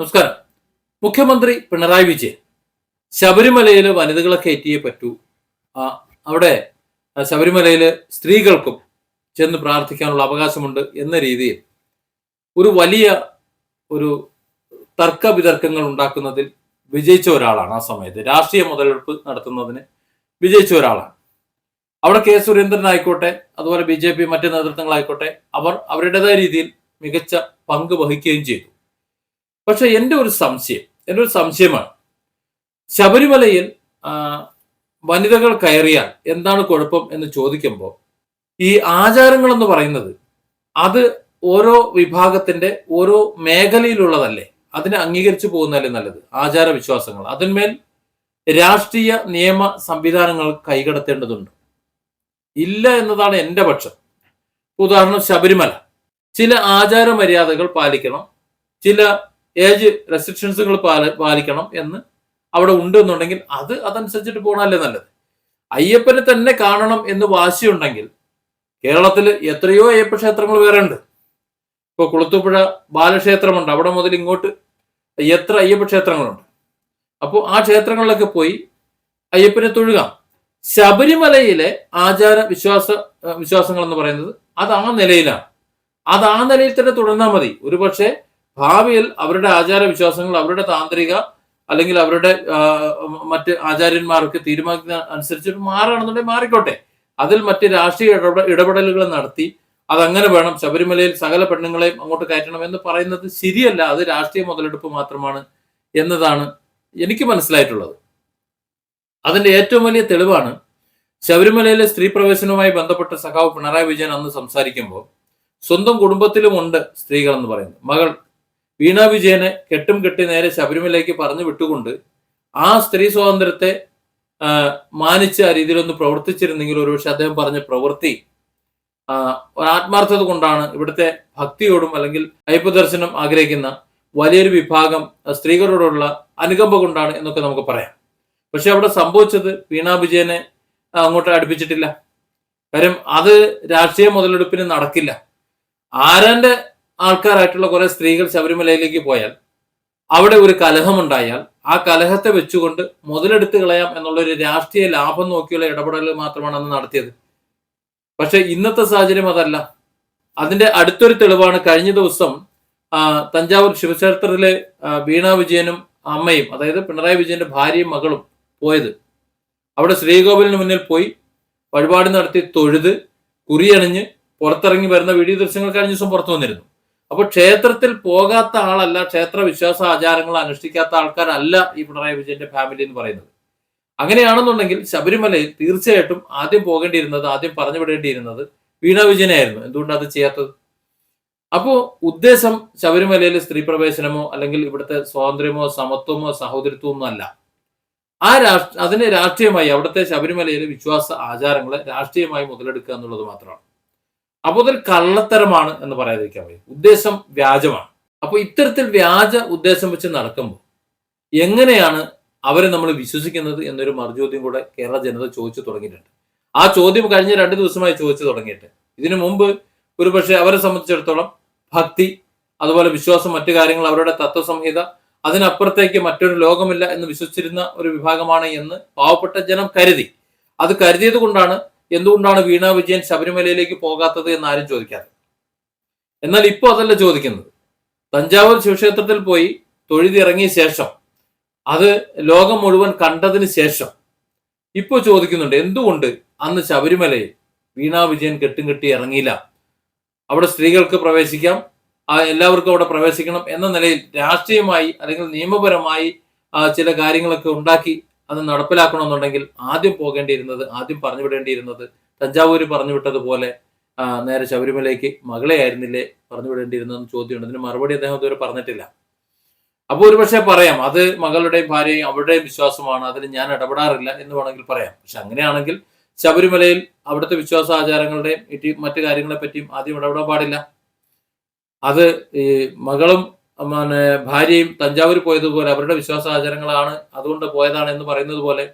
നമസ്കാരം. മുഖ്യമന്ത്രി പിണറായി വിജയൻ ശബരിമലയിൽ വനിതകളെ കയറ്റിയേ പറ്റൂ. അവിടെ ശബരിമലയിൽ സ്ത്രീകൾക്കും ചെന്ന് പ്രാർത്ഥിക്കാനുള്ള അവകാശമുണ്ട് എന്ന രീതിയിൽ ഒരു വലിയ ഒരു തർക്ക വിതർക്കങ്ങൾ ഉണ്ടാക്കുന്നതിൽ വിജയിച്ച ഒരാളാണ് ആ സമയത്ത്. രാഷ്ട്രീയ മുതലെടുപ്പ് നടത്തുന്നതിന് വിജയിച്ച ഒരാളാണ്. അവിടെ കെ സുരേന്ദ്രൻ ആയിക്കോട്ടെ അതുപോലെ ബി ജെ പി മറ്റ് നേതൃത്വങ്ങളായിക്കോട്ടെ അവർ അവരുടേതായ രീതിയിൽ മികച്ച പങ്ക് വഹിക്കുകയും ചെയ്തു. പക്ഷെ എന്റെ ഒരു സംശയം എന്റെ ഒരു സംശയമാണ്. ശബരിമലയിൽ വനിതകൾ കയറിയാൽ എന്താണ് കുഴപ്പം എന്ന് ചോദിക്കുമ്പോൾ ഈ ആചാരങ്ങൾ എന്ന് പറയുന്നത് അത് ഓരോ വിഭാഗത്തിന്റെ ഓരോ മേഖലയിലുള്ളതല്ലേ? അതിനെ അംഗീകരിച്ചു പോകുന്നതല്ലേ നല്ലത്? ആചാര വിശ്വാസങ്ങൾ. അതിന്മേൽ രാഷ്ട്രീയ നിയമ സംവിധാനങ്ങൾ കൈകടത്തേണ്ടതുണ്ട്. ഇല്ല എന്നതാണ് എന്റെ പക്ഷം. ഉദാഹരണം ശബരിമല. ചില ആചാര മര്യാദകൾ പാലിക്കണം. ചില ഏജ് റെസ്ട്രിക്ഷൻസുകൾ പാലിക്കണം എന്ന് അവിടെ ഉണ്ട് എന്നുണ്ടെങ്കിൽ അത് അതനുസരിച്ചിട്ട് പോകണമല്ലേ നല്ലത്. അയ്യപ്പനെ തന്നെ കാണണം എന്ന് വാശിയുണ്ടെങ്കിൽ കേരളത്തിൽ എത്രയോ അയ്യപ്പ ക്ഷേത്രങ്ങൾ വേറെ ഉണ്ട്. ഇപ്പോൾ കുളത്തുപുഴ ബാലക്ഷേത്രമുണ്ട്. അവിടെ മുതൽ ഇങ്ങോട്ട് എത്ര അയ്യപ്പ ക്ഷേത്രങ്ങളുണ്ട്. അപ്പോൾ ആ ക്ഷേത്രങ്ങളിലൊക്കെ പോയി അയ്യപ്പനെ തൊഴുകാം. ശബരിമലയിലെ ആചാര വിശ്വാസ വിശ്വാസങ്ങൾ എന്ന് പറയുന്നത് അത് ആ നിലയിലാണ്. അത് ആ നിലയിൽ തന്നെ തുടർന്നാൽ മതി. ഒരുപക്ഷെ ഭാവിയിൽ അവരുടെ ആചാര വിശ്വാസങ്ങൾ അവരുടെ താന്ത്രിക അല്ലെങ്കിൽ അവരുടെ മറ്റ് ആചാര്യന്മാർക്ക് തീരുമാനിക്കുന്ന അനുസരിച്ചിട്ട് മാറുകയാണെന്നുണ്ടെങ്കിൽ മാറിക്കോട്ടെ. അതിൽ മറ്റ് രാഷ്ട്രീയ ഇടപെട ഇടപെടലുകൾ നടത്തി അതങ്ങനെ വേണം ശബരിമലയിൽ സകല പെണ്ണുങ്ങളെയും അങ്ങോട്ട് കയറ്റണം എന്ന് പറയുന്നത് ശരിയല്ല. അത് രാഷ്ട്രീയ മുതലെടുപ്പ് മാത്രമാണ് എന്നതാണ് എനിക്ക് മനസ്സിലായിട്ടുള്ളത്. അതിന്റെ ഏറ്റവും വലിയ തെളിവാണ് ശബരിമലയിലെ സ്ത്രീ പ്രവേശനവുമായി ബന്ധപ്പെട്ട സഖാവ് പിണറായി വിജയൻ അന്ന് സംസാരിക്കുമ്പോൾ സ്വന്തം കുടുംബത്തിലുമുണ്ട് സ്ത്രീകൾ എന്ന് പറയുന്നത്. മകൾ വീണ വിജയനെ കെട്ടും കെട്ടി നേരെ ശബരിമലയ്ക്ക് പറഞ്ഞു വിട്ടുകൊണ്ട് ആ സ്ത്രീ സ്വാതന്ത്ര്യത്തെ മാനിച്ച് ആ രീതിയിലൊന്ന് പ്രവർത്തിച്ചിരുന്നെങ്കിൽ ഒരുപക്ഷെ അദ്ദേഹം പറഞ്ഞ പ്രവൃത്തി ആത്മാർത്ഥത കൊണ്ടാണ് ഇവിടുത്തെ ഭക്തിയോടും അല്ലെങ്കിൽ അയ്യപ്പ ദർശനം ആഗ്രഹിക്കുന്ന വലിയൊരു വിഭാഗം സ്ത്രീകളോടുള്ള അനുകമ്പ കൊണ്ടാണ് എന്നൊക്കെ നമുക്ക് പറയാം. പക്ഷെ അവിടെ സംഭവിച്ചത് വീണ വിജയനെ അങ്ങോട്ട് അടുപ്പിച്ചിട്ടില്ല. കാര്യം അത് രാഷ്ട്രീയ മുതലെടുപ്പിന് നടക്കില്ല. ആരാന്റെ ആൾക്കാരായിട്ടുള്ള കുറെ സ്ത്രീകൾ ശബരിമലയിലേക്ക് പോയാൽ അവിടെ ഒരു കലഹമുണ്ടായാൽ ആ കലഹത്തെ വെച്ചുകൊണ്ട് മുതലെടുത്ത് കളയാം എന്നുള്ള ഒരു രാഷ്ട്രീയ ലാഭം നോക്കിയുള്ള ഇടപെടൽ മാത്രമാണ് അന്ന് നടത്തിയത്. പക്ഷെ ഇന്നത്തെ സാഹചര്യം അതല്ല. അതിന്റെ അടുത്തൊരു തെളിവാണ് കഴിഞ്ഞ ദിവസം തഞ്ചാവൂർ ശിവക്ഷേത്രത്തിലെ വീണ വിജയനും അമ്മയും അതായത് പിണറായി വിജയന്റെ ഭാര്യയും മകളും പോയത്. അവിടെ ശ്രീകോവിലിന് മുന്നിൽ പോയി വഴിപാട് നടത്തി തൊഴുത് കുറിയണിഞ്ഞ് പുറത്തിറങ്ങി വരുന്ന വീഡിയോ ദൃശ്യങ്ങൾ കഴിഞ്ഞ ദിവസം പുറത്തു വന്നിരുന്നു. അപ്പോൾ ക്ഷേത്രത്തിൽ പോകാത്ത ആളല്ല ക്ഷേത്ര വിശ്വാസ ആചാരങ്ങൾ അനുഷ്ഠിക്കാത്ത ആൾക്കാരല്ല ഈ പിണറായി വിജയന്റെ ഫാമിലി എന്ന് പറയുന്നത്. അങ്ങനെയാണെന്നുണ്ടെങ്കിൽ ശബരിമലയിൽ തീർച്ചയായിട്ടും ആദ്യം പോകേണ്ടിയിരുന്നത് ആദ്യം പറഞ്ഞു വിടേണ്ടിയിരുന്നത് വീണ വിജയനായിരുന്നു എന്തുകൊണ്ടാണ് അത് ചെയ്യാത്തത്? അപ്പോ ഉദ്ദേശം ശബരിമലയിൽ സ്ത്രീ പ്രവേശനമോ അല്ലെങ്കിൽ ഇവിടുത്തെ സ്വാതന്ത്ര്യമോ സമത്വമോ സഹോദരത്വമോ ഒന്നും അല്ല. ആ രാഷ്ട്ര അതിനെ രാഷ്ട്രീയമായി അവിടുത്തെ ശബരിമലയിലെ വിശ്വാസ ആചാരങ്ങളെ രാഷ്ട്രീയമായി മുതലെടുക്കുക എന്നുള്ളത് മാത്രമാണ്. അപ്പോൾ അതൊരു കള്ളത്തരമാണ് എന്ന് പറയാതിരിക്കാൻ വയ്യ. ഉദ്ദേശം വ്യാജമാണ്. അപ്പോൾ ഇത്തരത്തിൽ വ്യാജ ഉദ്ദേശം വെച്ച് നടക്കുമ്പോൾ എങ്ങനെയാണ് അവരെ നമ്മൾ വിശ്വസിക്കുന്നത് എന്നൊരു മറുചോദ്യം കൂടെ കേരള ജനത ചോദിച്ചു തുടങ്ങിയിട്ടുണ്ട്. ആ ചോദ്യം കഴിഞ്ഞ രണ്ട് ദിവസമായി ചോദിച്ചു തുടങ്ങിയിട്ട്. ഇതിനു മുമ്പ് ഒരു പക്ഷേ അവരെ സംബന്ധിച്ചിടത്തോളം ഭക്തി അതുപോലെ വിശ്വാസം മറ്റു കാര്യങ്ങൾ അവരുടെ തത്വസംഹിത അതിനപ്പുറത്തേക്ക് മറ്റൊരു ലോകമില്ല എന്ന് വിശ്വസിച്ചിരുന്ന ഒരു വിഭാഗമാണ് എന്ന് പാവപ്പെട്ട ജനം കരുതി. അത് കരുതിയത് കൊണ്ടാണ് എന്തുകൊണ്ടാണ് വീണ വിജയൻ ശബരിമലയിലേക്ക് പോകാത്തത് എന്ന് ആരും ചോദിക്കാതെ എന്നാൽ ഇപ്പോൾ അതല്ല ചോദിക്കുന്നത്. തഞ്ചാവൂർ ശിവക്ഷേത്രത്തിൽ പോയി തൊഴുതിറങ്ങിയ ശേഷം അത് ലോകം മുഴുവൻ കണ്ടതിന് ശേഷം ഇപ്പോൾ ചോദിക്കുന്നുണ്ട് എന്തുകൊണ്ട് അന്ന് ശബരിമലയിൽ വീണാ വിജയൻ കെട്ടും കെട്ടി ഇറങ്ങിയില്ല? അവിടെ സ്ത്രീകൾക്ക് പ്രവേശിക്കാം എല്ലാവർക്കും അവിടെ പ്രവേശിക്കണം എന്ന നിലയിൽ രാഷ്ട്രീയമായി അല്ലെങ്കിൽ നിയമപരമായി ചില കാര്യങ്ങളൊക്കെ ഉണ്ടാക്കി അത് നടപ്പിലാക്കണമെന്നുണ്ടെങ്കിൽ ആദ്യം പോകേണ്ടിയിരുന്നത് ആദ്യം പറഞ്ഞു വിടേണ്ടിയിരുന്നത് തഞ്ചാവൂര് പറഞ്ഞു വിട്ടതുപോലെ നേരെ ശബരിമലയ്ക്ക് മകളെ ആയിരുന്നില്ലേ പറഞ്ഞു വിടേണ്ടിയിരുന്നതെന്ന് ചോദ്യമുണ്ട്. അതിന് മറുപടി അദ്ദേഹം ഇതുവരെ പറഞ്ഞിട്ടില്ല. അപ്പോൾ ഒരുപക്ഷെ പറയാം അത് മകളുടെയും ഭാര്യയും അവരുടെയും വിശ്വാസമാണ് അതിൽ ഞാൻ ഇടപെടാറില്ല എന്ന് വേണമെങ്കിൽ പറയാം. പക്ഷെ അങ്ങനെയാണെങ്കിൽ ശബരിമലയിൽ അവിടുത്തെ വിശ്വാസ ആചാരങ്ങളുടെയും മറ്റു കാര്യങ്ങളെ പറ്റിയും ആദ്യം ഇടപെടാൻ പാടില്ല. അത് ഈ മകളും പിന്നെ ഭാര്യയും തഞ്ചാവൂർ പോയതുപോലെ അവരുടെ വിശ്വാസാചാരങ്ങളാണ് അതുകൊണ്ട് പോയതാണ് എന്ന് പറയുന്നത് പോലെ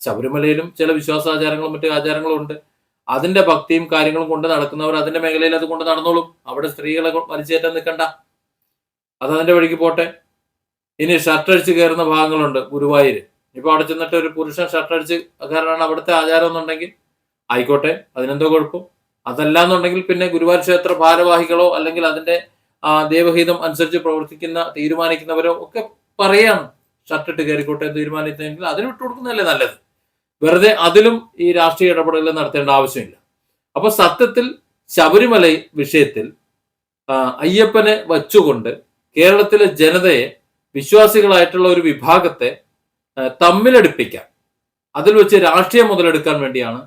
ശബരിമലയിലും ചില വിശ്വാസാചാരങ്ങളും മറ്റു ആചാരങ്ങളും ഉണ്ട്. അതിന്റെ ഭക്തിയും കാര്യങ്ങളും കൊണ്ട് നടക്കുന്നവർ അതിന്റെ മേഖലയിൽ അത് കൊണ്ട് നടന്നോളും. അവിടെ സ്ത്രീകളെ വലിച്ചേറ്റാൻ നിൽക്കണ്ട. അത് അതിന്റെ വഴിക്ക് പോട്ടെ. ഇനി ഷർട്ട് അടിച്ച് കയറുന്ന ഭാഗങ്ങളുണ്ട് ഗുരുവായൂർ ഇപ്പൊ അവിടെ ചെന്നിട്ട് ഒരു പുരുഷൻ ഷർട്ട് അടിച്ച് കയറാനാണ് അവിടുത്തെ ആചാരം എന്നുണ്ടെങ്കിൽ ആയിക്കോട്ടെ അതിനെന്തോ കുഴപ്പം. അതല്ല എന്നുണ്ടെങ്കിൽ പിന്നെ ഗുരുവായൂർ ക്ഷേത്ര ഭാരവാഹികളോ അല്ലെങ്കിൽ അതിന്റെ ആ, ദേവഹിതം അനുസരിച്ച് പ്രവർത്തിക്കുന്ന തീരുമാനിക്കുന്നവരോ ഒക്കെ പറയാണ് ഷർട്ടിട്ട് കയറിക്കോട്ടെ എന്ന് തീരുമാനിക്കുന്നെങ്കിൽ അതിന് വിട്ടുകൊടുക്കുന്നതല്ലേ നല്ലത്. വെറുതെ അതിലും ഈ രാഷ്ട്രീയ ഇടപെടലുകൾ നടത്തേണ്ട ആവശ്യമില്ല. അപ്പൊ സത്യത്തിൽ ശബരിമല വിഷയത്തിൽ അയ്യപ്പനെ വച്ചുകൊണ്ട് കേരളത്തിലെ ജനതയെ വിശ്വാസികളായിട്ടുള്ള ഒരു വിഭാഗത്തെ തമ്മിലടുപ്പിക്കാം. അതിൽ വെച്ച് രാഷ്ട്രീയം മുതലെടുക്കാൻ വേണ്ടിയാണ്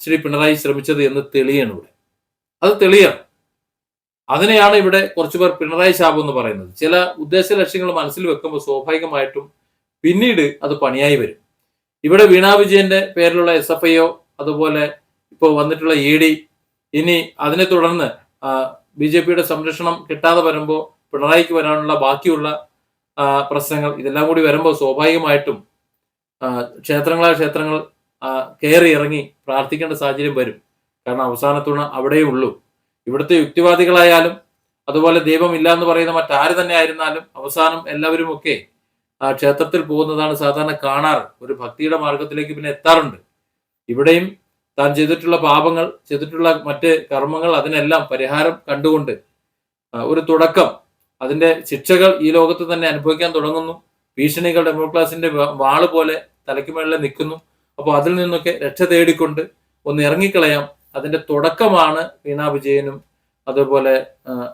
ശ്രീ പിണറായി ശ്രമിച്ചത് എന്ന് തെളിയാണ് ഇവിടെ. അത് തെളിയണം. അതിനെയാണ് ഇവിടെ കുറച്ചുപേർ പിണറായി ശാപം എന്ന് പറയുന്നത്. ചില ഉദ്ദേശ ലക്ഷ്യങ്ങൾ മനസ്സിൽ വെക്കുമ്പോൾ സ്വാഭാവികമായിട്ടും പിന്നീട് അത് പണിയായി വരും. ഇവിടെ വീണാ വിജയന്റെ പേരിലുള്ള എസ് എഫ് ഐഒ അതുപോലെ ഇപ്പോൾ വന്നിട്ടുള്ള ഇ ഡി ഇനി അതിനെ തുടർന്ന് ബി ജെ പിയുടെ സംരക്ഷണം കിട്ടാതെ വരുമ്പോൾ പിണറായിക്ക് വരാനുള്ള ബാക്കിയുള്ള പ്രശ്നങ്ങൾ ഇതെല്ലാം കൂടി വരുമ്പോൾ സ്വാഭാവികമായിട്ടും ക്ഷേത്രങ്ങളായ ക്ഷേത്രങ്ങൾ കയറി ഇറങ്ങി പ്രാർത്ഥിക്കേണ്ട സാഹചര്യം വരും. കാരണം അവസാനത്തുണ അവിടെയുള്ളൂ. ഇവിടുത്തെ യുക്തിവാദികളായാലും അതുപോലെ ദൈവം ഇല്ല എന്ന് പറയുന്ന മറ്റാര് തന്നെ ആയിരുന്നാലും അവസാനം എല്ലാവരും ഒക്കെ ആ ക്ഷേത്രത്തിൽ പോകുന്നതാണ് സാധാരണ കാണാറ്. ഒരു ഭക്തിയുടെ മാർഗത്തിലേക്ക് പിന്നെ എത്താറുണ്ട്. ഇവിടെയും താൻ ചെയ്തിട്ടുള്ള പാപങ്ങൾ ചെയ്തിട്ടുള്ള മറ്റ് കർമ്മങ്ങൾ അതിനെല്ലാം പരിഹാരം കണ്ടുകൊണ്ട് ഒരു തുടക്കം. അതിന്റെ ശിക്ഷകൾ ഈ ലോകത്ത് തന്നെ അനുഭവിക്കാൻ തുടങ്ങുന്നു. ഭീഷണികൾ ഡെമോക്രാസിന്റെ വാൾ പോലെ തലയ്ക്ക് മേളിൽ നിൽക്കുന്നു. അപ്പോൾ അതിൽ നിന്നൊക്കെ രക്ഷ തേടിക്കൊണ്ട് ഒന്ന് ഇറങ്ങിക്കളയാം. അതിന്റെ തുടക്കമാണ് വീണാ വിജയനും അതുപോലെ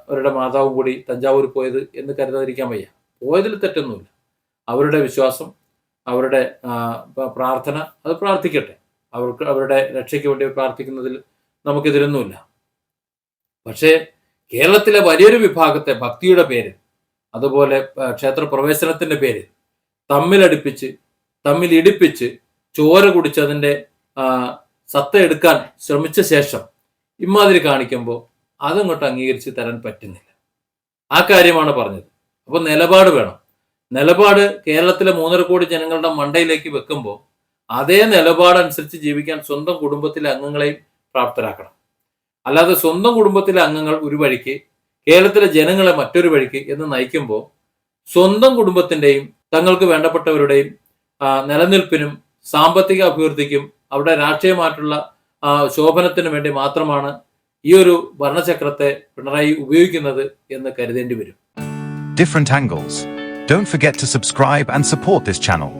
അവരുടെ മാതാവും കൂടി തഞ്ചാവൂർ പോയത് എന്ന് കരുതാതിരിക്കാൻ വയ്യ. പോയതിൽ തെറ്റൊന്നുമില്ല. അവരുടെ വിശ്വാസം അവരുടെ പ്രാർത്ഥന അത് പ്രാർത്ഥിക്കട്ടെ. അവർക്ക് അവരുടെ രക്ഷയ്ക്ക് വേണ്ടി പ്രാർത്ഥിക്കുന്നതിൽ നമുക്കെതിരൊന്നുമില്ല. പക്ഷേ കേരളത്തിലെ വലിയൊരു വിഭാഗത്തെ ഭക്തിയുടെ പേര് അതുപോലെ ക്ഷേത്ര പ്രവേശനത്തിന്റെ പേരിൽ തമ്മിലടിപ്പിച്ച് തമ്മിൽ ഇടിപ്പിച്ച് ചോര കുടിച്ചതിന്റെ ആ, സത്ത എടുക്കാൻ ശ്രമിച്ച ശേഷം ഇമാതിരി കാണിക്കുമ്പോൾ അതങ്ങോട്ട് അംഗീകരിച്ച് തരാൻ പറ്റുന്നില്ല. ആ കാര്യമാണ് പറഞ്ഞത്. അപ്പോൾ നിലപാട് വേണം. നിലപാട് കേരളത്തിലെ മൂന്നര കോടി ജനങ്ങളുടെ മണ്ടയിലേക്ക് വെക്കുമ്പോൾ അതേ നിലപാടനുസരിച്ച് ജീവിക്കാൻ സ്വന്തം കുടുംബത്തിലെ അംഗങ്ങളെയും പ്രാപ്തരാക്കണം. അല്ലാതെ സ്വന്തം കുടുംബത്തിലെ അംഗങ്ങൾ ഒരു വഴിക്ക് കേരളത്തിലെ ജനങ്ങളെ മറ്റൊരു വഴിക്ക് എന്ന് നയിക്കുമ്പോൾ സ്വന്തം കുടുംബത്തിന്റെയും തങ്ങൾക്ക് വേണ്ടപ്പെട്ടവരുടെയും നിലനിൽപ്പിനും സാമ്പത്തിക അഭിവൃദ്ധിക്കും അവിടെ രാഷ്ട്രീയമായിട്ടുള്ള ശോഭനത്തിന് വേണ്ടി മാത്രമാണ് ഈ ഒരു ഭരണചക്രത്തെ പിണറായി ഉപയോഗിക്കുന്നത് എന്ന് കരുതേണ്ടി വരും different angles don't forget to subscribe and support this channel.